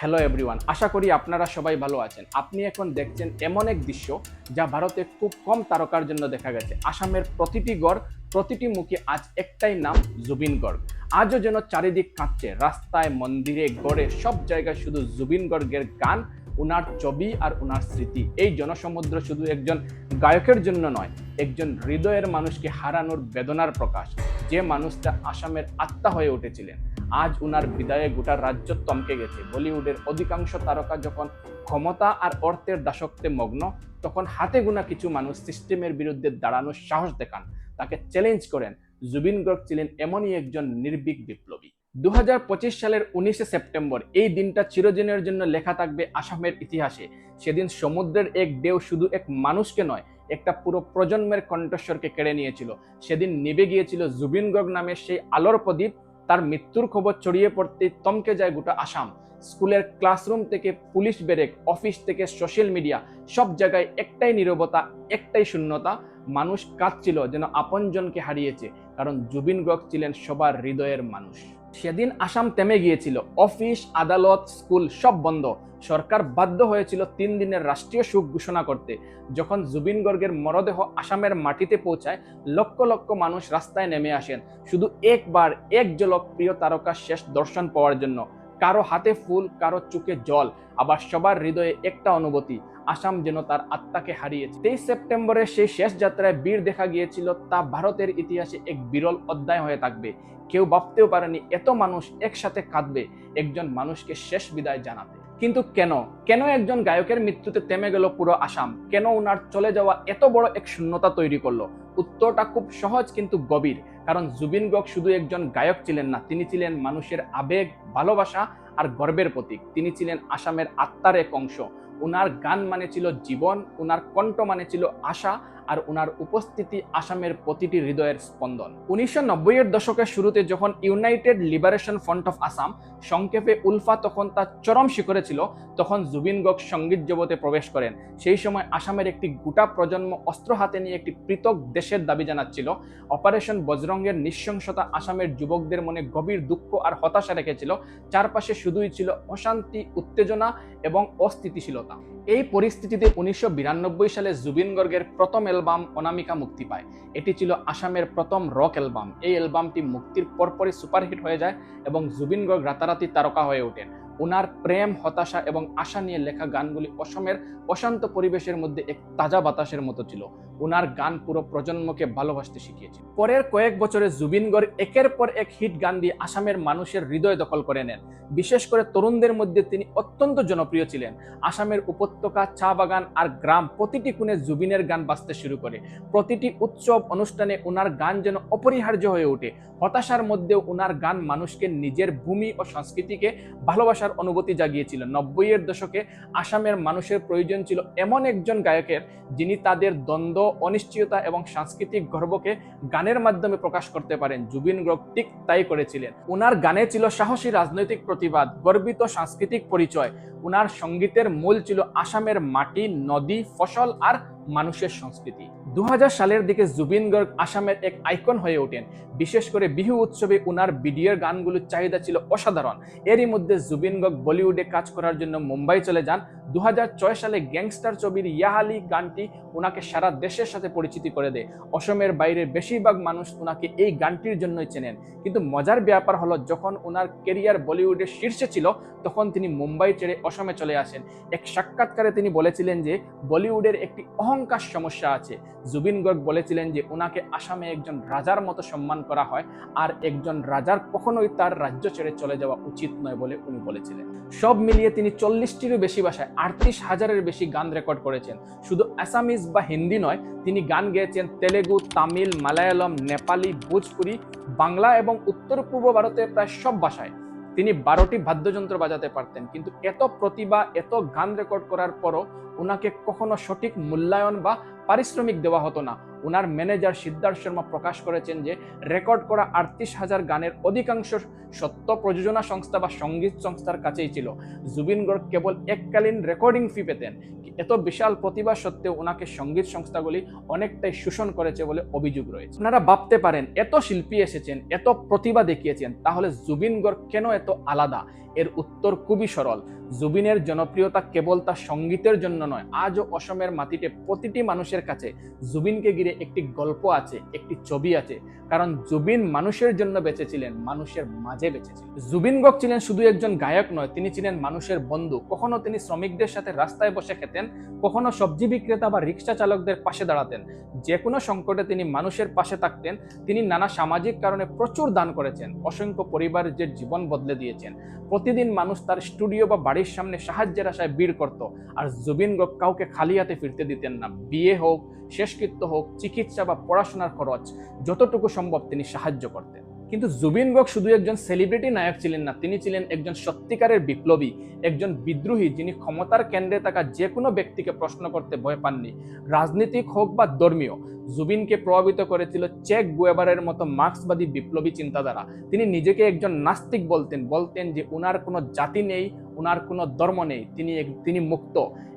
Hello everyone আশা করি আপনারা সবাই ভালো আছেন। আপনি এখন দেখছেন এমন এক দৃশ্য যা ভারতে খুব কম তারকার জন্য দেখা গেছে। আসামের প্রতিটি গড়, প্রতিটি মুখে আজ একটাই নাম, জুবিন গড় আজও যেন চারিদিক কাঁপছে, রাস্তায়, মন্দিরে, গড়ে, সব জায়গায় শুধু জুবিন গর্গের গান, উনার ছবি আর উনার স্মৃতি। এই জনসমুদ্র শুধু একজন গায়কের জন্য নয়, একজন হৃদয়ের মানুষকে হারানোর বেদনার প্রকাশ। যে মানুষটা আসামের আত্মা হয়ে উঠেছিলেন আজ উনার বিদায়ে গোটা রাজ্য তমকে গেছে। বলিউডের অধিকাংশ তারকা যখন ক্ষমতা আর অর্থের দাসত্বে মগ্ন, তখন হাতে গোনা কিছু মানুষ সিস্টেমের বিরুদ্ধে দাঁড়ানোর সাহস দেখান। তাকে চ্যালেঞ্জ করেন। জুবিন গর্গ ছিলেন এমনই একজন নির্ভীক বিপ্লবী। দু হাজার পঁচিশ সালের উনিশে সেপ্টেম্বর, এই দিনটা চিরদিনের জন্য লেখা থাকবে আসামের ইতিহাসে। সেদিন সমুদ্রের এক ঢেউ শুধু এক মানুষকে নয়, একটা পুরো প্রজন্মের কণ্ঠস্বরকে কেড়ে নিয়েছিল। সেদিন নিভে গিয়েছিল জুবিন গর্গ নামের সেই আলোর প্রদীপ তার মৃত্যুর খবর ছড়িয়ে পড়তে তমকে যায় গোটা আসাম। স্কুলের ক্লাসরুম থেকে পুলিশ ব্যারেক, অফিস থেকে সোশ্যাল মিডিয়া, সব জায়গায় একটাই নিরবতা, একটাই শূন্যতা। মানুষ কাঁদছিল যেন আপনজনকে হারিয়েছে, কারণ জুবিন গগ ছিলেন সবার হৃদয়ের মানুষ। সেদিন আসাম থেমে গিয়েছিল। অফিস, আদালত, স্কুল সব বন্ধ। সরকার বাধ্য হয়েছিল তিন দিনের রাষ্ট্রীয় শোক ঘোষণা করতে। যখন জুবিন গর্গের মরদেহ আসামের মাটিতে পৌঁছায়, লক্ষ লক্ষ মানুষ রাস্তায় নেমে আসেন। শুধু একবার এক ঝলক প্রিয় তারকার শেষ দর্শন পাওয়ার জন্য। কারও হাতে ফুল, কারও চোখে জল, আবার সবার হৃদয়ে একটা অনুভূতি। আসাম যেন তার আত্মাকে হারিয়েছে। তেইশ সেপ্টেম্বরের সেই শেষ যাত্রায় বীর দেখা গিয়েছিল, তা ভারতের ইতিহাসে এক বিরল অধ্যায় হয়ে থাকবে। কেউ ভাবতেও পারেনি, এত মানুষ একসাথে কাঁদবে, একজন মানুষকে শেষ বিদায় জানাতে। কিন্তু কেন? কেন একজন গায়কের মৃত্যুতে থেমে গেল পুরো আসাম? কেন ওনার চলে যাওয়া এত বড় এক শূন্যতা তৈরি করল? উত্তরটা খুব সহজ কিন্তু গভীর, কারণ জুবিন গর্গ শুধু একজন গায়ক ছিলেন না, তিনি ছিলেন মানুষের আবেগ, ভালোবাসা আর গর্বের প্রতীক। তিনি ছিলেন আসামের আত্মার এক অংশ। উনার গান মানে ছিল জীবন ওনার কণ্ঠ মানে ছিল আশা আর ওনার উপস্থিতি আসামের প্রতিটি হৃদয়ের স্পন্দন। উনিশশো নব্বইয়ের দশকের শুরুতে যখন United Liberation Front of Assam সংক্ষেপে উলফা তখন তার চরম শিখরে ছিল, তখন জুবিন গর্গ সংগীত জগতে প্রবেশ করেন। সেই সময় আসামের একটি গোটা প্রজন্ম অস্ত্র হাতে নিয়ে একটি পৃথক দেশের দাবি জানাচ্ছিল। অপারেশন বজরঙ্গের নৃশংসতা আসামের যুবকদের মনে গভীর দুঃখ আর হতাশা রেখেছিল। চারপাশে শুধুই ছিল অশান্তি, উত্তেজনা এবং অস্থিতিশীলতা। এই পরিস্থিতিতে উনিশশো বিরানব্বই সালে জুবিন গর্গের প্রথম অ্যালবাম অনামিকা মুক্তি পায়। এটি ছিল আসামের প্রথম রক অ্যালবাম। এই অ্যালবামটি মুক্তির পরপরই সুপারহিট হয়ে যায় এবং জুবিন গর্গ রাতারাতি তারকা হয়ে ওঠেন। ওনার প্রেম, হতাশা এবং আশা নিয়ে লেখা গানগুলি অসমের অশান্ত পরিবেশের মধ্যে এক তাজা বাতাসের মতো ছিল। ওনার গান পুরো প্রজন্মকে ভালোবাসতে শিখিয়েছে। পরের কয়েক বছরে জুবিন গর্গ একের পর এক হিট গান দিয়ে আসামের মানুষের হৃদয় দখল করে নেন। বিশেষ করে তরুণদের মধ্যে তিনি অত্যন্ত জনপ্রিয় ছিলেন। আসামের উপত্যকা, চা বাগান আর গ্রাম প্রতিটি কোণে জুবিনের গান বাজতে শুরু করে। প্রতিটি উৎসব, অনুষ্ঠানে ওনার গান যেন অপরিহার্য হয়ে ওঠে। হতাশার মধ্যেও ওনার গান মানুষকে নিজের ভূমি ও সংস্কৃতিকে ভালোবাসার অনুভূতি জাগিয়েছিল। নব্বইয়ের দশকে আসামের মানুষের প্রয়োজন ছিল এমন একজন গায়কের যিনি তাদের দ্বন্দ্ব অনিশ্চয়তা এবং সাংস্কৃতিক গর্বকে গানের মাধ্যমে প্রকাশ করতে পারেন। জুবিন গর্গ ঠিক তাই করেছিলেন। ওনার গানে ছিল সাহসী রাজনৈতিক প্রতিবাদ, গর্বিত সাংস্কৃতিক পরিচয়। ওনার সঙ্গীতের মূল ছিল আসামের মাটি, নদী, ফসল আর মানুষের সংস্কৃতি। দু হাজার সালের দিকে জুবিন গর্গ আসামের এক আইকন হয়ে ওঠেন। বিশেষ করে বিহু উৎসবে ওনার ভিডিওর গানগুলোর চাহিদা ছিল অসাধারণ। এরই মধ্যে জুবিন গর্গ বলিউডে কাজ করার জন্য মুম্বাই চলে যান। দু হাজার ছয় সালে গ্যাংস্টার ছবির ইয়াহালি গানটি ওনাকে সারা দেশের সাথে পরিচিতি করে দেয়। অসমের বাইরে বেশিরভাগ মানুষ ওনাকে এই গানটির জন্যই চেনেন। কিন্তু মজার ব্যাপার হলো, যখন ওনার কেরিয়ার বলিউডের শীর্ষে ছিল, তখন তিনি মুম্বাই ছেড়ে অসমে চলে আসেন। এক সাক্ষাৎকারে তিনি বলেছিলেন যে, বলিউডের একটি অহংকার সমস্যা আছে। জুবিন গর্গ বলেছিলেন যে, ওনাকে আসামে একজন রাজার মতো সম্মান করা হয়, আর একজন রাজার কখনোই তার রাজ্য ছেড়ে চলে যাওয়া উচিত নয় বলে উনি বলেছিলেন। সব মিলিয়ে তিনি চল্লিশটিরও বেশি ভাষায় আটত্রিশ হাজারের বেশি গান রেকর্ড করেছেন। শুধু আসামিজ বা হিন্দি নয়, তিনি গান গেয়েছেন তেলেগু, তামিল, মালায়ালম, নেপালি, ভোজপুরি, বাংলা এবং উত্তর পূর্ব ভারতের প্রায় সব ভাষায়। তিনি বারোটি বাদ্যযন্ত্র বাজাতে পারতেন, কিন্তু এত প্রতিভা, এত গান রেকর্ড করার পরও ওনাকে কখনো সঠিক মূল্যায়ন বা পারিশ্রমিক দেওয়া হতো না। ওনার ম্যানেজার সিদ্ধার্থ শর্মা প্রকাশ করেছেন যে রেকর্ড করা আটত্রিশ হাজার গানের অধিকাংশ সত্য প্রযোজনা সংস্থা বা সংগীত সংস্থার কাছেই ছিল। জুবিন গর্গ কেবল এককালীন রেকর্ডিং ফি পেতেন। এত বিশাল প্রতিভা সত্ত্বেও ওনাকে সংগীত সংস্থাগুলি অনেকটাই শোষণ করেছে বলে অভিযোগ রয়েছে। আপনারা ভাবতে পারেন, এত শিল্পী এসেছেন, এত প্রতিভা দেখিয়েছেন, তাহলে জুবিন গর্গ কেন এত আলাদা? এর উত্তর খুবই সরল। জুবিনের জনপ্রিয়তা কেবল তার সঙ্গীতের জন্য নয়, আজও অসমের মাটিতে প্রতিটি মানুষের কাছে জুবিনকে ঘিরে একটি গল্প আছে, একটি ছবি আছে। কারণ জুবিন মানুষের জন্য বেঁচেছিলেন, মানুষের মাঝে বেঁচেছিলেন। জুবিন গক ছিলেন শুধু একজন গায়ক নয়, তিনি ছিলেন মানুষের বন্ধু। কখনো তিনি শ্রমিকদের সাথে রাস্তায় বসে খেতেন, কখনো সবজি বিক্রেতা বা রিক্সা চালকদের পাশে দাঁড়াতেন। যে কোনো সংকটে তিনি মানুষের পাশে থাকতেন, তিনি নানা সামাজিক কারণে প্রচুর দান করেছেন, অসংখ্য পরিবারের যে জীবন বদলে দিয়েছেন। প্রতিদিন মানুষ তার স্টুডিও বা বাড়ির সামনে সাহায্যের আশায় ভিড় করত, আর জুবিন গক কাউকে খালি হাতে ফিরতে দিতেন না। বিয়ে হোক শেষকৃত্য হোক চিকিৎসা বা পড়াশোনার খরচ যতটুকু সম্ভব তিনি সাহায্য করতেন। কিন্তু জুবিন গক শুধু একজন সেলিব্রিটি নায়ক ছিলেন না, তিনি ছিলেন একজন সত্যিকারের বিপ্লবী, একজন বিদ্রোহী যিনি ক্ষমতার কেন্দ্রে থাকা যে কোনো ব্যক্তিকে প্রশ্ন করতে ভয় পাননি। রাজনীতিক হোক বা ধর্মীয়, জুবিনকে প্রভাবিত করেছিল চেক গুয়েবারের মতো মার্ক্সবাদী বিপ্লবী চিন্তাধারা। তিনি নিজেকে একজন নাস্তিক বলতেন বলতেন যে উনার কোনো জাতি নেই, উনার কোনো ধর্ম নেই, তিনি তিনি মুক্ত।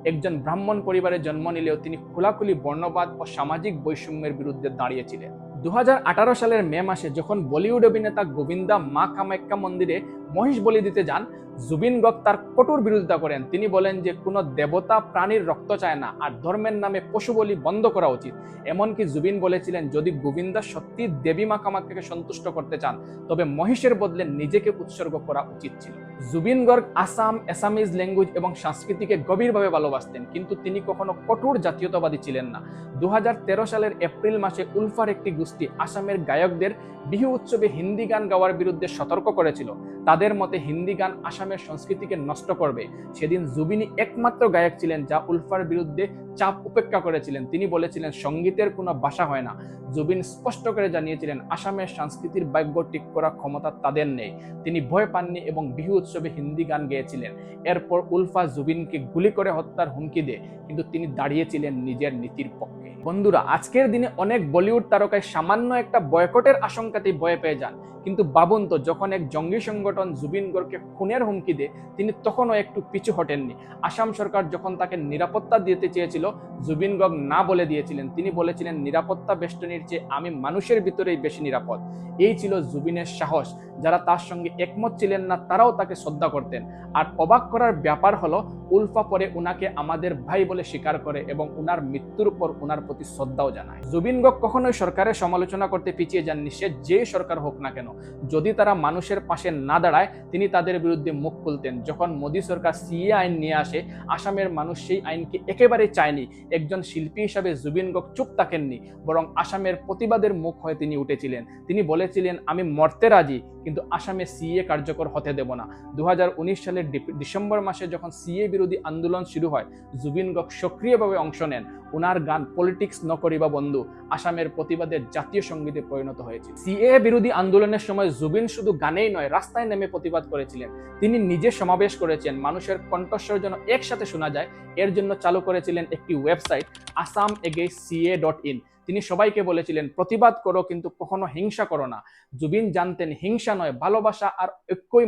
একজন ব্রাহ্মণ পরিবারে জন্ম নিলেও তিনি খোলাখুলি বর্ণবাদ ও সামাজিক বৈষম্যের বিরুদ্ধে দাঁড়িয়েছিলেন। দু হাজার আঠারো সালের মে মাসে যখন বলিউড অভিনেতা গোবিন্দা মা কামাখ্যা মন্দিরে মহিষ বলি দিতে যান। জুবিন গক তার কঠোর বিরোধিতা করেন। তিনি বলেন যে, কোনো দেবতা প্রাণীর রক্ত চায় না আর ধর্মের নামে পশু বলি বন্ধ করা উচিত। এমনকি জুবিন বলেছিলেন, যদি গোবিন্দা সত্যি দেবী মা কামাখ্যাকে সন্তুষ্ট করতে চান, তবে মহিষের বদলে নিজেকে উৎসর্গ করা উচিত ছিল। জুবিন গর্গ আসাম, অ্যাসামিজ ল্যাঙ্গুয়েজ এবং সংস্কৃতিকে গভীরভাবে ভালোবাসতেন, কিন্তু তিনি কখনো কঠোর জাতীয়তাবাদী ছিলেন না। দু হাজার তেরো সালের এপ্রিল মাসে উলফার একটি গোষ্ঠী আসামের গায়কদের বিহু উৎসবে হিন্দি গান গাওয়ার বিরুদ্ধে সতর্ক করেছিল। তাদের মতে হিন্দি গান আসামের সংস্কৃতিকে নষ্ট করবে। সেদিন জুবিনী একমাত্র গায়ক ছিলেন যা উলফার বিরুদ্ধে চাপ উপেক্ষা করেছিলেন। তিনি বলেছিলেন, সঙ্গীতের কোনো ভাষা হয় না। জুবিন স্পষ্ট করে জানিয়েছিলেন, আসামের সংস্কৃতির ভাগ্য ঠিক করার ক্ষমতা তাদের নেই। তিনি ভয় পাননি এবং বিহু উৎসবে হিন্দি গান গেয়েছিলেন। এরপর উলফা জুবিনকে গুলি করে হত্যার হুমকি দেয়, কিন্তু তিনি দাঁড়িয়েছিলেন নিজের নীতির পক্ষে। বন্ধুরা, আজকের দিনে অনেক বলিউড তারকায় সামান্য একটা বয়কটের আশঙ্কাতেই ভয় পেয়ে যান। কিন্তু বাবুন তো, যখন এক জঙ্গি সংগঠন জুবিন গড়কে খুনের হুমকি দেয় তিনি তখনও একটু পিছু হটেননি। আসাম সরকার যখন তাকে নিরাপত্তা দিতে চেয়েছিল জুবিন গগ না বলে দিয়েছিলেন। তিনি বলেছিলেন, নিরাপত্তা বেষ্টনীর চেয়ে আমি মানুষের ভিতরেই বেশি নিরাপদ। এই ছিল জুবিনের সাহস। যারা তার সঙ্গে একমত ছিলেন না, তারাও তাকে শ্রদ্ধা করতেন। আর অবাক করার ব্যাপার হলো, উলফা পরে উনাকে আমাদের ভাই বলে স্বীকার করে এবং উনার মৃত্যুর পর উনার প্রতি শ্রদ্ধাও জানায়। জুবিন গগ কখনোই সরকারের সমালোচনা করতে পিছিয়ে যাননি। সে যে সরকার হোক না কেন, যদি তারা মানুষের পাশে না দাঁড়ায় তিনি তাদের বিরুদ্ধে মুখ খুলতেন। যখন মোদী সরকার সিএ আইন নিয়ে আসে, আসামের মানুষ সেই আইনকে একেবারে চায়নি। একজন শিল্পী হিসাবে জুবিন গক চুপ থাকেননি, বরং আসামের প্রতিবাদের মুখ হয়ে তিনি উঠেছিলেন। তিনি বলেছিলেন, আমি মরতে রাজি, কিন্তু আসামে সিএ কার্যকর হতে দেব না। দুহাজার উনিশ সালের ডিসেম্বর মাসে যখন সিএ বিরোধী আন্দোলন শুরু হয়, জুবিন গক সক্রিয়ভাবে অংশ নেন। ওনার গান পলিটিক্স ন করিবা বন্ধু, আসামের প্রতিবাদের জাতীয় সঙ্গীতে পরিণত হয়েছে সিএ বিরোধী আন্দোলনের সময় জুবিন শুধু গানেই নয়, রাস্তায় নেমে প্রতিবাদ করেছিলেন। তিনি নিজে সমাবেশ করেছেন, মানুষের কণ্ঠস্বর যেন একসাথে শোনা যায়, এর জন্য চালু করেছিলেন একটি ওয়েবসাইট আসাম এগে সিএ ডট ইন। তিনি সবাইকে বলেছিলেন, প্রতিবাদ করো, কিন্তু কখনো হিংসা করো না। জুবিন জানতেন, হিংসা নয়, ভালোবাসা আর ঐক্যই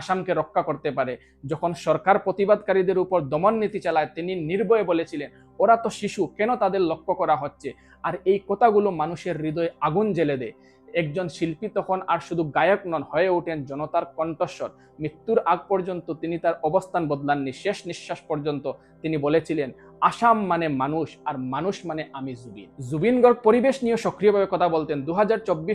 আসামকে রক্ষা করতে পারে। যখন সরকার প্রতিবাদকারীদের উপর দমন নীতি চালায়, তিনি নির্ভয়ে বলেছিলেন ওরা তো শিশু, কেন তাদের লক্ষ্য করা হচ্ছে? আর এই কথাগুলো মানুষের হৃদয়ে আগুন জ্বেলে দেয়। একজন শিল্পী তখন আর শুধু গায়ক নন, হয়ে ওঠেন জনতার কণ্ঠস্বর। মৃত্যুর আগ পর্যন্ত তিনি তার অবস্থান বদলাননি, শেষ নিঃশ্বাস পর্যন্ত তিনি বলেছিলেন, আসাম মানে মানুষ আর মানুষ মানে আমি জুবিন। জুবিন গড় পরিবেশ নিয়ে সক্রিয়ভাবে কথা বলতেন দু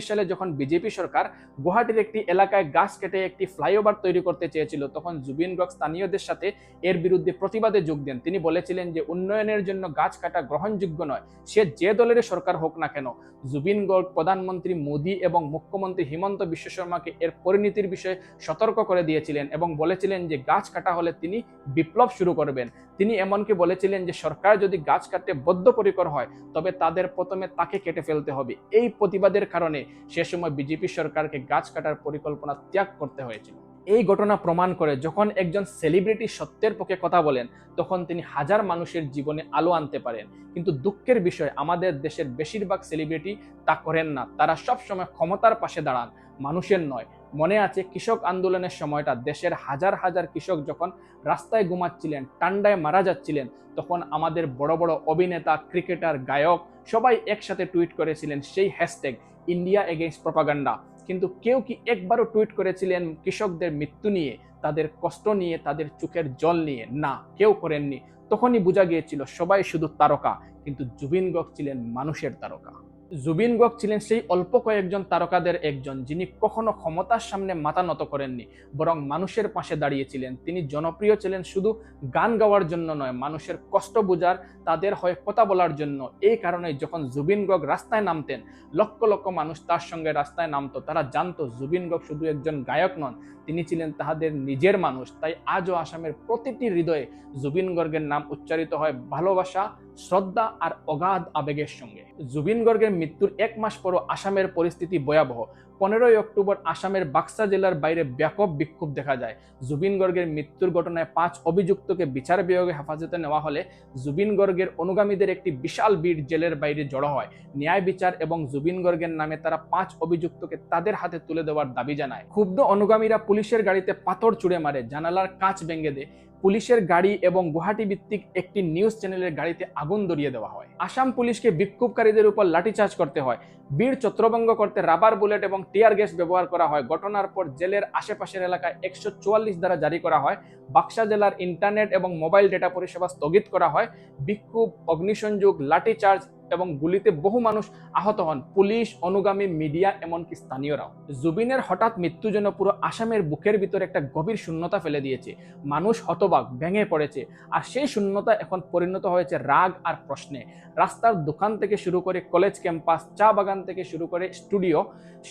সালে যখন বিজেপি সরকার গুয়াহাটির একটি এলাকায় গাছ কেটে একটি ফ্লাইওভার তৈরি করতে চেয়েছিল, তখন জুবিন গর্গ স্থানীয়দের সাথে এর বিরুদ্ধে প্রতিবাদে যোগ দেন। তিনি বলেছিলেন যে, উন্নয়নের জন্য গাছ কাটা গ্রহণযোগ্য নয়, সে যে দলের সরকার হোক না কেন। জুবিন গর্গ প্রধানমন্ত্রী মোদী এবং মুখ্যমন্ত্রী হিমন্ত বিশ্ব শর্মাকে এর পরিণতির বিষয়ে সতর্ক করে দিয়েছিলেন এবং বলেছিলেন যে গাছ কাটা হলে তিনি বিপ্লব শুরু করবেন। তিনি এমনকি বলেছিলেন যে সরকার যদি গাছ কাটতে বদ্ধপরিকর হয়, তবে তাদের প্রথমে তাকে কেটে ফেলতে হবে। এই প্রতিবাদের কারণে সে সময় বিজেপি সরকারকে গাছ কাটার পরিকল্পনা ত্যাগ করতে হয়েছিল। এই ঘটনা প্রমাণ করে যখন একজন সেলিব্রিটি সত্যের পক্ষে কথা বলেন, তখন তিনি হাজার মানুষের জীবনে আলো আনতে পারেন। কিন্তু দুঃখের বিষয়, আমাদের দেশের বেশিরভাগ সেলিব্রিটি তা করেন না। তারা সব সময় ক্ষমতার পাশে দাঁড়ান, মানুষের নয়। মনে আছে কৃষক আন্দোলনের সময়টা, দেশের হাজার হাজার কৃষক যখন রাস্তায় ঘুমাচ্ছিলেন টান্ডায় মারা যাচ্ছিলেন, তখন আমাদের বড় বড় অভিনেতা ক্রিকেটার গায়ক সবাই একসাথে টুইট করেছিলেন সেই হ্যাশট্যাগ ইন্ডিয়া এগেইনস্ট প্রপাগান্ডা কিন্তু কেউ কি একবারও টুইট করেছিলেন কৃষকদের মৃত্যু নিয়ে, তাদের কষ্ট নিয়ে, তাদের চোখের জল নিয়ে? না, কেউ করেননি। তখনই বোঝা গিয়েছিল সবাই শুধু তারকা, কিন্তু জুবিন গক ছিলেন মানুষের তারকা। জুবিন গক ছিলেন সেই অল্প কয়েকজন তারকাদের একজন, যিনি কখনো ক্ষমতার সামনে মাথা নত করেননি, বরং মানুষের পাশে দাঁড়িয়েছিলেন। তিনি জনপ্রিয় ছিলেন শুধু গান গাওয়ার জন্য নয়, মানুষের কষ্ট বোঝার, তাদের হয়ে কথা বলার জন্য। এই কারণে যখন জুবিন গক রাস্তায় নামতেন, লক্ষ লক্ষ মানুষ তার সঙ্গে রাস্তায় নামতো। তারা জানতো জুবিন গক শুধু একজন গায়ক নন, তিনি ছিলেন তাহাদের নিজের মানুষ। তাই আজও আসামের প্রতিটি হৃদয়ে জুবিন গর্গের নাম উচ্চারিত হয় ভালোবাসা, শ্রদ্ধা আর অগাধ আবেগের সঙ্গে। জুবিন গর্গের মৃত্যুর এক মাস পরও আসামের পরিস্থিতি ভয়াবহ। পনেরোই অক্টোবর আসামের বাক্সা জেলার বাইরে ব্যাপক বিক্ষোভ দেখা যায়। জুবিন গর্গের মৃত্যুর ঘটনায় পাঁচ অভিযুক্তকে বিচার বিভাগে হেফাজতে নেওয়া হলে জুবিন গর্গের অনুগামীদের একটি বিশাল ভিড় জেলের বাইরে জড়ো হয়। ন্যায় বিচার এবং জুবিন গর্গের নামে তারা পাঁচ অভিযুক্তকে তাদের হাতে তুলে দেওয়ার দাবি জানায়। ক্ষুব্ধ অনুগামীরা পুলিশের গাড়িতে পাথর চুড়ে মারে, জানালার কাঁচ ভেঙে দেয়। পুলিশের গাড়ি এবং গুয়াহাটি ভিত্তিক একটি নিউজ চ্যানেলের গাড়িতে আগুন ধরিয়ে দেওয়া হয়। আসাম পুলিশকে বিক্ষোভকারীদের উপর লাঠিচার্জ করতে হয়। বীর ছত্রভঙ্গ করতে রাবার বুলেট এবং টিয়ার গ্যাস ব্যবহার করা হয়। ঘটনার পর জেলের আশেপাশের এলাকায় একশো চুয়াল্লিশ দ্বারা জারি করা হয়। বাক্সা জেলার ইন্টারনেট এবং মোবাইল ডেটা পরিষেবা স্থগিত করা হয়। বিক্ষোভ, অগ্নিসংযোগ, লাঠিচার্জ এবং গুলিতে বহু মানুষ আহত হন। পুলিশ, অনুগামী মিডিয়া, এমনকি স্থানীয়রাও। জুবিনের হঠাৎ মৃত্যু যেন পুরো আসামের বুকের ভিতরে একটা গভীর শূন্যতা ফেলে দিয়েছে। মানুষ হতবাক, ভেঙে পড়েছে। আর সেই শূন্যতা এখন পরিণত হয়েছে রাগ আর প্রশ্নে। রাস্তার দোকান থেকে শুরু করে কলেজ ক্যাম্পাস, চা বাগান থেকে শুরু করে স্টুডিও,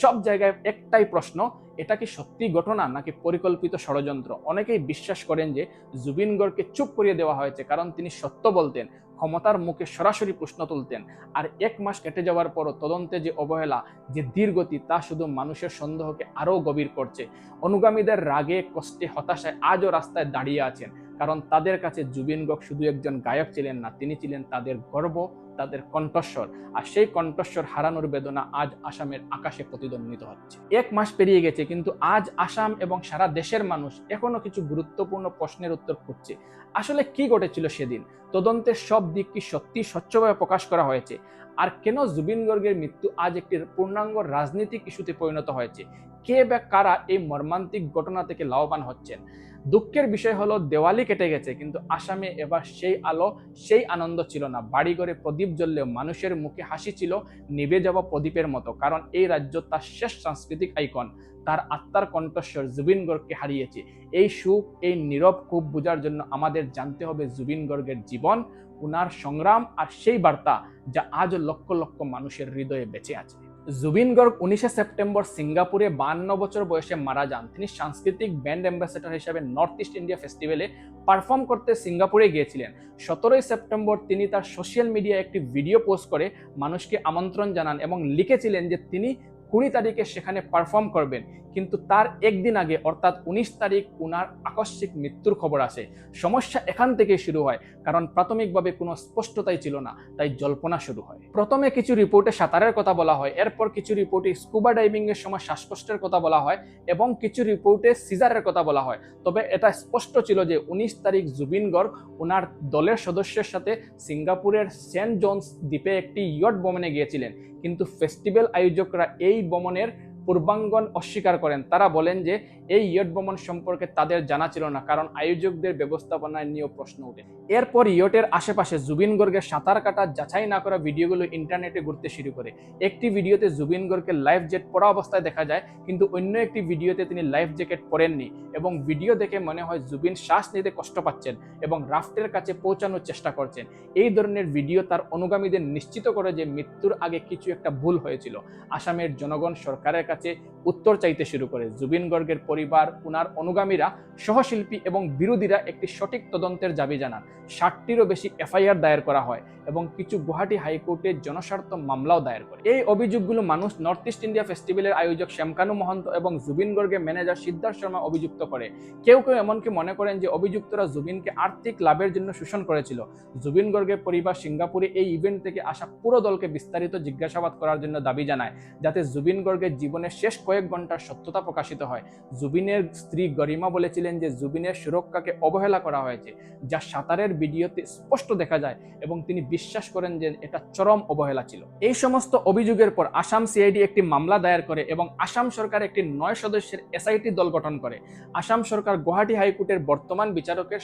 সব জায়গায় একটাই প্রশ্ন, এটা কি সত্যি ঘটনা নাকি পরিকল্পিত ষড়যন্ত্র? অনেকেই বিশ্বাস করেন যে জুবিন গড়কে চুপ করিয়ে দেওয়া হয়েছে, কারণ তিনি সত্য বলতেন ক্ষমতার মুখে সরাসরি প্রশ্ন তুলতেন। আর এক মাস কেটে যাওয়ার পরও তদন্তে যে অবহেলা, যে দীর্ঘতি তা শুধু মানুষের সন্দেহকে আরও গভীর করছে। অনুগামীদের রাগে, কষ্টে, হতাশায় আজও রাস্তায় দাঁড়িয়ে আছেন। কারণ তাদের কাছে জুবিন গক শুধু একজন গায়ক ছিলেন না, তিনি ছিলেন তাদের গর্ব, তাদের কণ্ঠস্বর। আর সেই কণ্ঠস্বর হারানোর বেদনা আজ আসামের আকাশে প্রতিদ্বন্দ্বিত হচ্ছে। এক মাস পেরিয়ে গেছে, কিন্তু আজ আসাম এবং সারা দেশের মানুষ এখনও কিছু গুরুত্বপূর্ণ প্রশ্নের উত্তর খুঁজছে। আসলে কি ঘটেছিল সেদিন? তদন্তের সব দিক কি সত্যি স্বচ্ছভাবে প্রকাশ করা হয়েছে? আর কেন জুবিন গর্গের মৃত্যু আজ একটি পূর্ণাঙ্গ রাজনৈতিক ইস্যুতে পরিণত হয়েছে? কে বা কারা এই মর্মান্তিক ঘটনা থেকে লাভবান হচ্ছেন? দুঃখের বিষয় হলো দেওয়ালি কেটে গেছে, কিন্তু আসামে এবার সেই আলো, সেই আনন্দ ছিল না। বাড়িঘরে প্রদীপ জ্বললেও মানুষের মুখে হাসি ছিল নিভে যাওয়া প্রদীপের মতো, কারণ এই রাজ্য তার শেষ সাংস্কৃতিক আইকন। তার আত্মার কণ্ঠস্বর জুবিন গর্গকে হারিয়েছে। এই সুখ, এই নীরব খুব বোঝার জন্য আমাদের জানতে হবে জুবিন গর্গের জীবন, উনার সংগ্রাম আর সেই বার্তা যা আজও লক্ষ লক্ষ মানুষের হৃদয়ে বেঁচে আছে। জুবিন গর্গ উনিশে সেপ্টেম্বর সিঙ্গাপুরে বান্ন বছর বয়সে মারা যান। তিনি সাংস্কৃতিক ব্যান্ড অ্যাম্বাসেডর হিসাবে নর্থ ইস্ট ইন্ডিয়া ফেস্টিভ্যালে পারফর্ম করতে সিঙ্গাপুরে গিয়েছিলেন। সতেরোই সেপ্টেম্বর তিনি তার সোশ্যাল মিডিয়ায় একটি ভিডিও পোস্ট করে মানুষকে আমন্ত্রণ জানান এবং লিখেছিলেন যে তিনি কুড়ি তারিখে সেখানে পারফর্ম করবেন। কিন্তু তার একদিন আগে, অর্থাৎ উনিশ তারিখ, উনার আকস্মিক মৃত্যুর খবর আসে। সমস্যা এখান থেকে শুরু হয়, কারণ প্রাথমিকভাবে কোনো স্পষ্টতাই ছিল না, তাই জল্পনা শুরু হয়। প্রথমে কিছু রিপোর্টে সাঁতারের কথা বলা হয়, এরপর কিছু রিপোর্টে স্কুবা ডাইভিংয়ের সময় শ্বাসকষ্টের কথা বলা হয়, এবং কিছু রিপোর্টে সিজারের কথা বলা হয়। তবে এটা স্পষ্ট ছিল যে উনিশ তারিখ জুবিন গর্গ ওনার দলের সদস্যের সাথে সিঙ্গাপুরের সেন্ট জোনস দ্বীপে একটি ইয়ট ভ্রমণে গিয়েছিলেন। কিন্তু ফেস্টিভ্যাল আয়োজকরা এই ভ্রমণের পূর্বাঙ্গন অস্বীকার করেন। তারা বলেন যে, এই ইয়ট ভ্রমণ সম্পর্কে তাদের জানা ছিল না, কারণ আয়োজকদের ব্যবস্থাপনায় নিয়েও প্রশ্ন ওঠে। এরপর ইয়টের আশেপাশে জুবিন গর্গের সাঁতার কাটা যাচাই না করা ভিডিওগুলো ইন্টারনেটে ঘুরতে শুরু করে। একটি ভিডিওতে জুবিন গর্গকে লাইফ জ্যাকেট পরা অবস্থায় দেখা যায়, কিন্তু অন্য একটি ভিডিওতে তিনি লাইফ জ্যাকেট পরেননি এবং ভিডিও দেখে মনে হয় জুবিন শ্বাস নিতে কষ্ট পাচ্ছেন এবং রাফটের কাছে পৌঁছানোর চেষ্টা করছেন। এই ধরনের ভিডিও তার অনুগামীদের নিশ্চিত করে যে মৃত্যুর আগে কিছু একটা ভুল হয়েছিল। আসামের জনগণ সরকারের কাছে কাছে উত্তর চাইতে শুরু করে। জুবিন গর্গের পরিবার, উনার অনুগামীরা, সহশিল্পী এবং বিরোধীরা একটি সঠিক তদন্তের দাবি জানান। ষাটটিরও বেশি এফআইআর দায়ের করা হয় এবং কিছু গুয়াহাটি হাইকোর্টে জনস্বার্থ মামলাও দায়ের করে। এই অভিযোগগুলো মানুষ নর্থ ইস্ট ইন্ডিয়া ফেস্টিভ্যালের আয়োজক শ্যামকানু মহন্ত এবং জুবিন গর্গের ম্যানেজার সিদ্ধার্থ শর্মা অভিযুক্ত করে। কেউ কেউ এমনকি মনে করেন যে অভিযুক্তরা জুবিনকে আর্থিক লাভের জন্য শোষণ করেছিল। জুবিন গর্গের পরিবার সিঙ্গাপুরে এই ইভেন্ট থেকে আসা পুরো দলকে বিস্তারিত জিজ্ঞাসাবাদ করার জন্য দাবি জানায়, যাতে জুবিন গর্গের জীবনের শেষ কয়েক ঘণ্টার সত্যতা প্রকাশিত হয়। জুবিনের স্ত্রী গরিমা বলেছিলেন যে জুবিনের সুরক্ষাকে অবহেলা করা হয়েছে, যা সাঁতারের ভিডিওতে স্পষ্ট দেখা যায় এবং তিনি বিশ্বাস করেন যে এটা চরম অবহেলা ছিল। এই সমস্ত অভিযোগের পর আসাম সিআইডি একটি মামলা দায়ের করে এবং আসাম সরকার একটি নয় সদস্যের এসআইটি দল গঠন করে। আসাম সরকার গুয়াহাটি হাইকোর্টের বর্তমান বিচারকের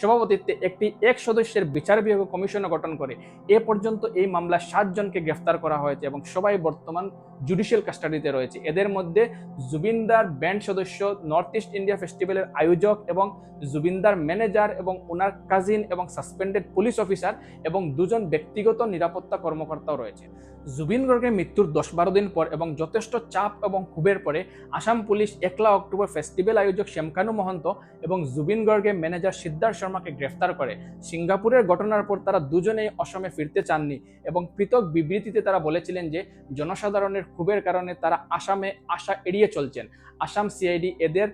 সভাপতিত্বে একটি এক সদস্যের বিচার বিভাগ কমিশনও গঠন করে। এ পর্যন্ত এই মামলায় সাতজনকে গ্রেফতার করা হয়েছে এবং সবাই বর্তমান জুডিশিয়াল কাস্টাডিতে রয়েছে। এদের মধ্যে জুবিনদার ব্যান্ড সদস্য নর্থ ইস্ট ইন্ডিয়া ফেস্টিভ্যালের আয়োজক এবং জুবিনদার ম্যানেজার এবং ওনার কাজিন এবং সাসপেন্ডেড পুলিশ অফিসার এবং দুজন ব্যক্তিগত নিরাপত্তা কর্মকর্তাও রয়েছে। জুবিন গর্গের মৃত্যুর দশ বারো দিন পর এবং যথেষ্ট চাপ এবং ক্ষোভের পরে আসাম পুলিশ একলা অক্টোবর ফেস্টিভ্যাল আয়োজক শ্যামকানু মহন্ত এবং জুবিন গর্গের ম্যানেজার সিদ্ধার্থ শর্মাকে গ্রেফতার করে। সিঙ্গাপুরের ঘটনার পর তারা দুজনেই অসমে ফিরতে চাননি এবং পৃথক বিবৃতিতে তারা বলেছিলেন যে, জনসাধারণের ক্ষোভের কারণে তারা আসামে আসা এড়িয়ে চলছেন। আসাম সিআইডি এদের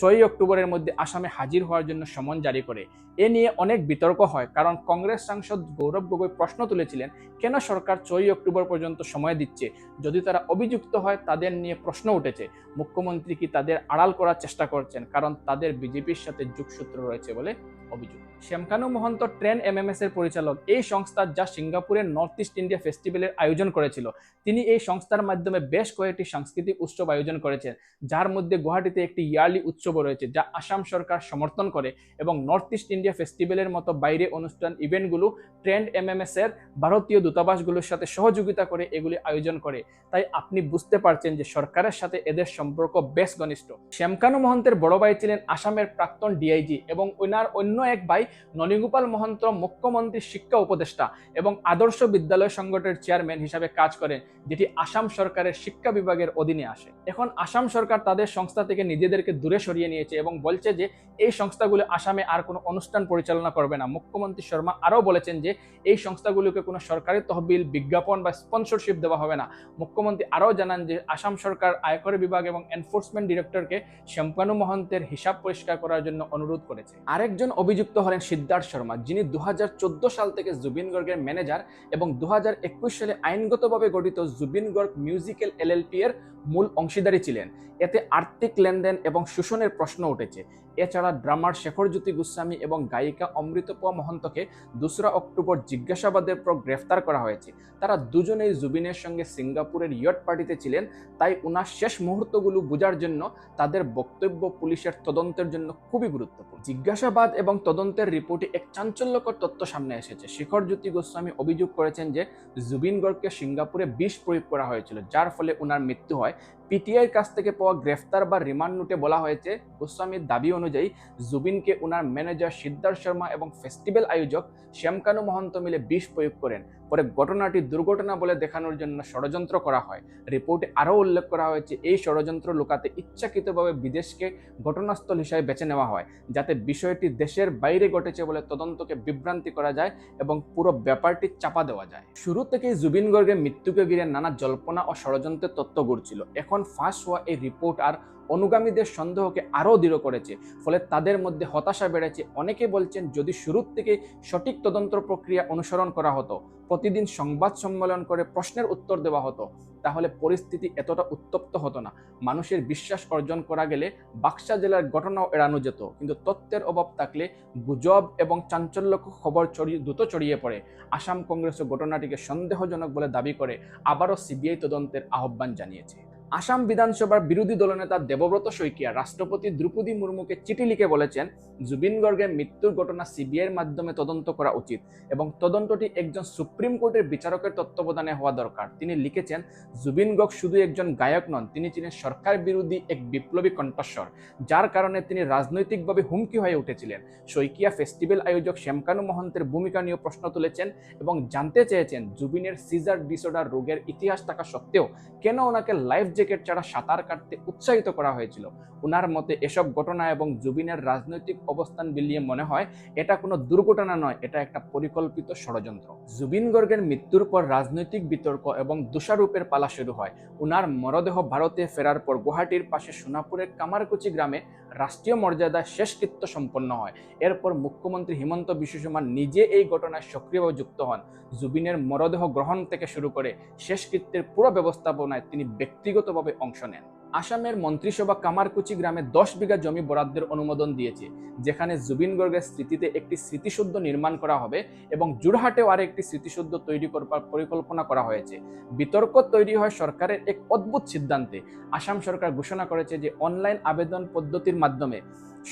ছয়ই অক্টোবরের মধ্যে আসামে হাজির হওয়ার জন্য সমন জারি করে। এ নিয়ে অনেক বিতর্ক হয়, কারণ কংগ্রেস সাংসদ গৌরব গগৈ প্রশ্ন তুলেছিলেন, কেন সরকার ছয়ই অক্টোবর পর্যন্ত সময় দিচ্ছে? যদি তারা অভিযুক্ত হয়, তাদের নিয়ে প্রশ্ন উঠেছে। মুখ্যমন্ত্রী কি তাদের আড়াল করার চেষ্টা করছেন? কারণ তাদের বিজেপির সাথে যোগসূত্র রয়েছে বলে অভিযোগ। শ্যামকানু মহন্ত ট্রেন এমএমএস এর পরিচালক, এই সংস্থা যা সিঙ্গাপুরের নর্থ ইস্ট ইন্ডিয়া ফেস্টিভ্যালের আয়োজন করেছিল, তিনি এই সংস্থার মাধ্যমে বেশ কয়েকটি সাংস্কৃতিক উৎসব আয়োজন করেছেন, যার মধ্যে গুয়াহাটিতে একটি ইয়ারলি উৎসব রয়েছে, যা আসাম সরকার সমর্থন করে এবং নর্থ ইস্ট ইন্ডিয়া ফেস্টিভ্যালের মতো বাইরে অনুষ্ঠান ইভেন্টগুলো ট্রেন্ড এমএমএস এর ভারতীয় দূতাবাসগুলোর সাথে সহযোগিতা করে এগুলি আয়োজন করে। তাই আপনি বুঝতে পারছেন যে সরকারের সাথে এদের সম্পর্ক বেশ ঘনিষ্ঠ। শ্যামকানু মহন্তের বড় ভাই ছিলেন আসামের প্রাক্তন ডিআইজি এবং ওনার অন্য এক ভাই ননীগোপাল মহন্ত, মুখ্যমন্ত্রী শিক্ষা উপদেষ্টা এবং আদর্শ বিদ্যালয় সংগঠনের চেয়ারম্যান হিসাবে কাজ করেন, যেটি আসাম সরকারের শিক্ষা বিভাগের অধীনে আসে। এখন আসাম সরকার তাদের সংস্থা থেকে নিজেদেরকে দূরে সরিয়ে নিয়েছে এবং বলছে যে এই সংস্থাগুলো আসামে আর কোনো অনুষ্ঠান পরিচালনা করবে না। মুখ্যমন্ত্রী শর্মা আরও বলেছেন যে, এই সংস্থাগুলোকে কোনো সরকারি তহবিল, বিজ্ঞাপন বা স্পন্সরশিপ দেওয়া হবে না। মুখ্যমন্ত্রী আরও জানান যে, আসাম সরকার আয়কর বিভাগ এবং এনফোর্সমেন্ট ডিরেক্টরকে শ্যামকানু মহন্তের হিসাব পরিষ্কার করার জন্য অনুরোধ করেছে। আরেকজন অভিযুক্ত হলেন সিদ্ধার্থ শর্মা, যিনি দু হাজার চোদ্দ সাল থেকে জুবিন গর্গের ম্যানেজার এবং দু হাজার একুশ সালে আইনগতভাবে গঠিত জুবিন গর্গ মিউজিক্যাল এলএলপি এর মূল অংশীদারি ছিলেন। এতে আর্থিক লেনদেন এবং শোষণের প্রশ্ন উঠেছে। এছাড়া ড্রামার শেখর জ্যোতি গোস্বামী এবং গায়িকা অমৃতপা মহন্তকে দোসরা অক্টোবর জিজ্ঞাসাবাদের পর গ্রেফতার করা হয়েছে। তারা দুজনেই জুবিনের সঙ্গে সিঙ্গাপুরের ইয়ট পার্টিতে ছিলেন। তাই ওনার শেষ মুহূর্তগুলো বোঝার জন্য তাদের বক্তব্য পুলিশের তদন্তের জন্য খুবই গুরুত্বপূর্ণ। জিজ্ঞাসাবাদ এবং তদন্তের রিপোর্টে এক চাঞ্চল্যকর তথ্য সামনে এসেছে। শেখর জ্যোতি গোস্বামী অভিযোগ করেছেন যে জুবিন গর্গকে সিঙ্গাপুরে বিষ প্রয়োগ করা হয়েছিল, যার ফলে ওনার মৃত্যু হয়। হয় পিটিআইয়ের কাছ থেকে পাওয়া গ্রেফতার বা রিমান্ড নোটে বলা হয়েছে, গোস্বামীর দাবি অনুযায়ী জুবিনকে ওনার ম্যানেজার সিদ্ধার্থ শর্মা এবং ফেস্টিভ্যাল আয়োজক শ্যামকানু মহন্ত মিলে বিষ প্রয়োগ করেন। পরে ঘটনাটি দুর্ঘটনা বলে দেখানোর জন্য ষড়যন্ত্র করা হয়। রিপোর্টে আরও উল্লেখ করা হয়েছে, এই ষড়যন্ত্র লুকাতে ইচ্ছাকৃতভাবে বিদেশকে ঘটনাস্থল হিসাবে বেছে নেওয়া হয়, যাতে বিষয়টি দেশের বাইরে ঘটেছে বলে তদন্তকে বিভ্রান্তি করা যায় এবং পুরো ব্যাপারটি চাপা দেওয়া যায়। শুরু থেকেই জুবিন গর্গের মৃত্যুকে ঘিরে নানা জল্পনা ও ষড়যন্ত্রের তত্ত্ব ঘুরছিল এখন ফাঁস হওয়া এই রিপোর্ট আর অনুগামীদের সন্দেহকে আরও দৃঢ় করেছে। ফলে তাদের মধ্যে হতাশা বেড়েছে। অনেকে বলছেন যদি শুরুর থেকে সঠিক তদন্ত প্রক্রিয়া অনুসরণ করা হতো, প্রতিদিন সংবাদ সম্মেলন করে প্রশ্নের উত্তর দেওয়া হতো, তাহলে পরিস্থিতি এতটা উত্তপ্ত হতো না। মানুষের বিশ্বাস অর্জন করা গেলে বাক্সা জেলার ঘটনাও এড়ানো যেত। কিন্তু তথ্যের অভাব থাকলে গুজব এবং চাঞ্চল্যকর খবর ছড়িয়ে দ্রুত ছড়িয়ে পড়ে। আসাম কংগ্রেসও ঘটনাটিকে সন্দেহজনক বলে দাবি করে, আবারও সিবিআই তদন্তের আহ্বান জানিয়েছে। আসাম বিধানসভার বিরোধী দলনেতা দেবব্রত শইকিয়া রাষ্ট্রপতি দ্রৌপদী মুর্মুকে চিঠি লিখে বলেছেন, জুবিন গর্গের মৃত্যুর ঘটনা সিবিআইয়ের মাধ্যমে তদন্ত করা উচিত এবং তদন্তটি একজন সুপ্রিম কোর্টের বিচারকের তত্ত্বাবধানে হওয়া দরকার। তিনি লিখেছেন, জুবিন গর্গ শুধু একজন গায়ক নন, তিনি ছিলেন সরকার বিরোধী এক বিপ্লবী কণ্ঠস্বর, যার কারণে তিনি রাজনৈতিকভাবে হুমকি হয়ে উঠেছিলেন। শইকিয়া ফেস্টিভ্যাল আয়োজক শ্যামকানু মহন্তের ভূমিকা নিয়ে প্রশ্ন তুলেছেন এবং জানতে চেয়েছেন, জুবিনের সিজার ডিসঅর্ডার রোগের ইতিহাস থাকা সত্ত্বেও কেন ওনাকে লাইফ জ্যাকেট ছাড়া সাঁতার কাটতে উৎসাহিত করা হয়েছিল। উনার মতে এসব ঘটনা এবং জুবিনের রাজনৈতিক অবস্থান বিলিয়ে মনে হয়, এটা কোনো দুর্ঘটনা নয়, এটা একটা পরিকল্পিত ষড়যন্ত্র। জুবিন গর্গের মৃত্যুর পর রাজনৈতিক বিতর্ক এবং দোষারোপের পালা শুরু হয়। উনার মরদেহ ভারতে ফেরার পর গুয়াহাটির পাশে সোনাপুরের কামারকুচি গ্রামে রাষ্ট্রীয় মর্যাদায় শেষকৃত্য সম্পন্ন হয়। এরপর মুখ্যমন্ত্রী হিমন্ত বিশ্ব শর্মা নিজে এই ঘটনায় সক্রিয়ভাবে যুক্ত হন। জুবিনের মরদেহ গ্রহণ থেকে শুরু করে শেষকৃত্যের পুরো ব্যবস্থাপনায় তিনি ব্যক্তিগতভাবে অংশ নেন। আসামের মন্ত্রিসভা কামারকুচি গ্রামে দশ বিঘা জমি বরাদ্দের অনুমোদন দিয়েছে, যেখানে জুবিন গর্গের স্মৃতিতে একটি স্মৃতিসৌধ নির্মাণ করা হবে এবং জোরহাটেও আর একটি স্মৃতিসৌধ তৈরি করবার পরিকল্পনা করা হয়েছে। বিতর্ক তৈরি হয় সরকারের এক অদ্ভুত সিদ্ধান্তে। আসাম সরকার ঘোষণা করেছে যে, অনলাইন আবেদন পদ্ধতির মাধ্যমে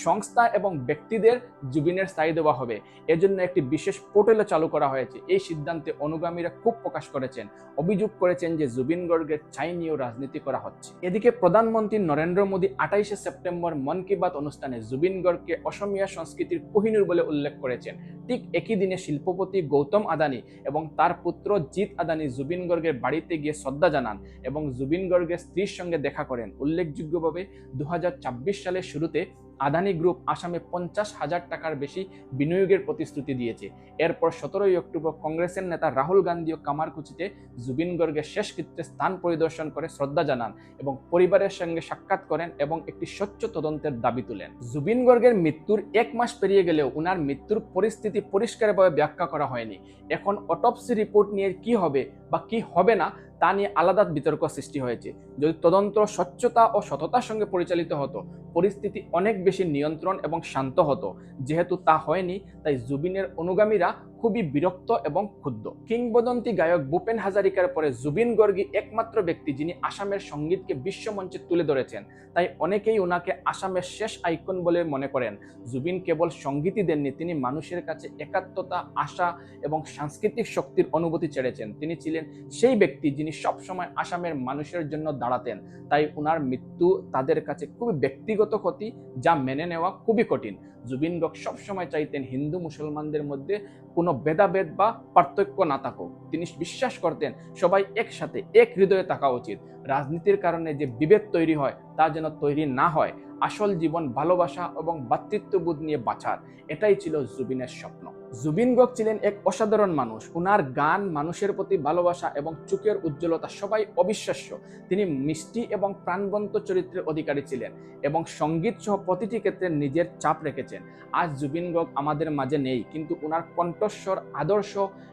সংস্থা এবং ব্যক্তিদের জুবিনের স্থায়ী দেওয়া হবে। এজন্য একটি বিশেষ পোর্টালও চালু করা হয়েছে। এই সিদ্ধান্তে অনুগামীরা খুব প্রকাশ করেছেন। অভিযোগ করেছেন যে জুবিন গর্গের চাই নিয়েও রাজনীতি করা হচ্ছে। এদিকে প্রধানমন্ত্রী নরেন্দ্র মোদী আঠাইশে সেপ্টেম্বর মন কি বাত অনুষ্ঠানে জুবিন গর্গকে অসমীয়া সংস্কৃতির কোহিনুর বলে উল্লেখ করেছেন। ঠিক একই দিনে শিল্পপতি গৌতম আদানি এবং তার পুত্র জিৎ আদানি জুবিন গর্গের বাড়িতে গিয়ে শ্রদ্ধা জানান এবং জুবিন গর্গের স্ত্রীর সঙ্গে দেখা করেন। উল্লেখযোগ্যভাবে দু সালের শুরুতে আদানি গ্রুপ আসামে পঞ্চাশ হাজার টাকার বেশি বিনিয়োগের প্রতিশ্রুতি দিয়েছে। এরপর সতেরোই অক্টোবর কংগ্রেসের নেতা রাহুল গান্ধী ও কামারকুচিতে জুবিন গর্গের শেষকৃত্যে স্থান পরিদর্শন করে শ্রদ্ধা জানান এবং পরিবারের সঙ্গে সাক্ষাৎ করেন এবং একটি স্বচ্ছ তদন্তের দাবি তুলেন। জুবিন গর্গের মৃত্যুর এক মাস পেরিয়ে গেলেও উনার মৃত্যুর পরিস্থিতি পরিষ্কারভাবে ব্যাখ্যা করা হয়নি। এখন অটপসি রিপোর্ট নিয়ে কি হবে বা কি হবে না তা নিয়ে আলাদা বিতর্ক সৃষ্টি হয়েছে। যদি তদন্ত স্বচ্ছতা ও সততার সঙ্গে পরিচালিত হতো, পরিস্থিতি অনেক বেশি নিয়ন্ত্রণ এবং শান্ত হতো। যেহেতু তা হয়নি, তাই জুবিনের অনুগামীরা খুবই বিরক্ত এবং ক্ষুব্ধ। কিংবদন্তি গায়ক ভূপেন হাজারিকার পরে জুবিন গর্গী একমাত্র ব্যক্তি যিনি আসামের সঙ্গীতকে বিশ্বমঞ্চে তুলে ধরেছেন। তাই অনেকেই ওনাকে আসামের শেষ আইকন বলে মনে করেন। জুবিন কেবল সঙ্গীতই দেননি, তিনি মানুষের কাছে একাত্মতা, আশা এবং সাংস্কৃতিক শক্তির অনুভূতি ছেড়েছেন তিনি ছিলেন সেই ব্যক্তি যিনি সবসময় আসামের মানুষের জন্য দাঁড়াতেন। তাই ওনার মৃত্যু তাদের কাছে খুবই ব্যক্তিগত ক্ষতি, যা মেনে নেওয়া খুবই কঠিন। জুবিন গক সবসময় চাইতেন হিন্দু মুসলমানদের মধ্যে কোনো ভেদাভেদ বা পার্থক্য না থাকুক। তিনি বিশ্বাস করতেন সবাই একসাথে, এক হৃদয়ে থাকা উচিত। রাজনীতির কারণে যে বিভেদ তৈরি হয়, তা যেন তৈরি না হয়। আসল জীবন ভালোবাসা এবং ভ্রাতৃত্ববোধ নিয়ে বাঁচার। এটাই ছিল জুবিনের স্বপ্ন। জুবিন গর্গ ছিলেন এক অসাধারণ মানুষ। উনার গান, মানুষের প্রতি ভালোবাসা এবং চোখের উজ্জ্বলতা সবাই অবিশ্বাস্য। তিনি মিষ্টি এবং প্রাণবন্ত চরিত্রের অধিকারী ছিলেন এবং সংগীত সহ প্রতিটি ক্ষেত্রে নিজের চাপ রেখেছেন। আজ জুবিন গর্গ আমাদের মাঝে নেই, কিন্তু উনার কণ্ঠস্বর, আদর্শ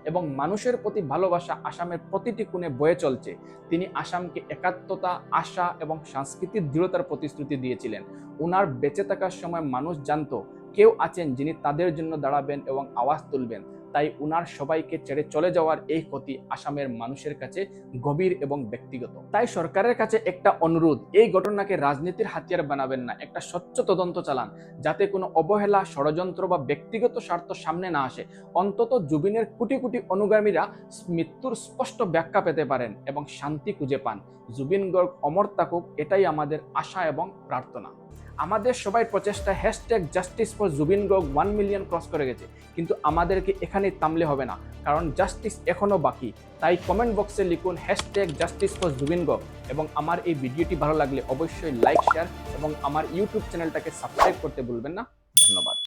এবং মানুষের প্রতি ভালোবাসা আসামের প্রতিটি কোণে বয়ে চলছে। তিনি আসামকে একাত্মতা, আশা এবং সাংস্কৃতিক দৃঢ়তার প্রতিশ্রুতি দিয়েছিলেন। উনার বেঁচে থাকার সময় মানুষ জানতো কেউ আছেন যিনি তাদের জন্য দাঁড়াবেন এবং আওয়াজ তুলবেন। তাই উনার সবাইকে ছেড়ে চলে যাওয়ার এই ক্ষতি আসামের মানুষের কাছে গভীর এবং ব্যক্তিগত। তাই সরকারের কাছে একটা অনুরোধ, এই ঘটনাকে রাজনীতির হাতিয়ার বানাবেন না। একটা স্বচ্ছ তদন্ত চালান, যাতে কোনো অবহেলা, ষড়যন্ত্র বা ব্যক্তিগত স্বার্থ সামনে না আসে। অন্তত জুবিনের কোটি কোটি অনুগামীরা মৃত্যুর স্পষ্ট ব্যাখ্যা পেতে পারেন এবং শান্তি খুঁজে পান। জুবিন গর্গ, অমর তাকুক এটাই আমাদের আশা এবং প্রার্থনা। আমাদের সবাই প্রচেষ্টা হ্যাশট্যাগ জাস্টিস ফর জুবিন গগ ওয়ান মিলিয়ন ক্রস করে গেছে। কিন্তু আমাদেরকে এখানে থামলে হবে না, কারণ জাস্টিস এখনও বাকি। তাই কমেন্ট বক্সে লিখুন হ্যাশট্যাগ জাস্টিস ফর জুবিন গগ এবং আমার এই ভিডিওটি ভালো লাগলে অবশ্যই লাইক শেয়ার এবং আমার ইউটিউব চ্যানেলটাকে সাবস্ক্রাইব করতে ভুলবেন না। ধন্যবাদ।